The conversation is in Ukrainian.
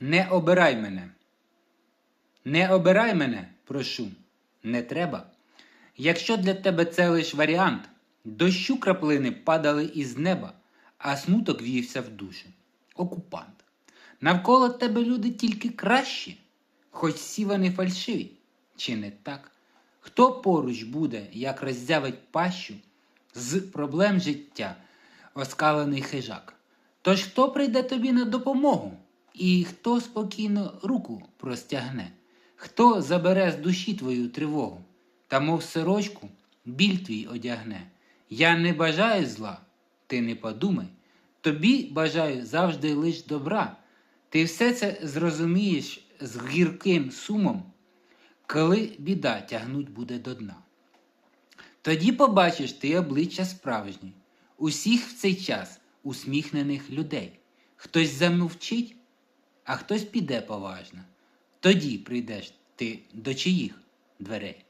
Не обирай мене. Не обирай мене, прошу, не треба. Якщо для тебе це лиш варіант, дощу краплини падали із неба, а смуток вівся в душу. Окупант. Навколо тебе люди тільки кращі, хоч всі вони фальшиві, чи не так? Хто поруч буде, як роззявить пащу з проблем життя, оскалений хижак? Тож хто прийде тобі на допомогу? І хто спокійно руку простягне? Хто забере з душі твою тривогу, та мов сорочку біль твій одягне? Я не бажаю зла, ти не подумай, тобі бажаю завжди лиш добра. Ти все це зрозумієш з гірким сумом, коли біда тягнуть буде до дна. Тоді побачиш ти обличчя справжні, усіх в цей час усміхнених людей. Хтось замовчить, а хтось піде поважно. Тоді прийдеш ти до чиїх дверей.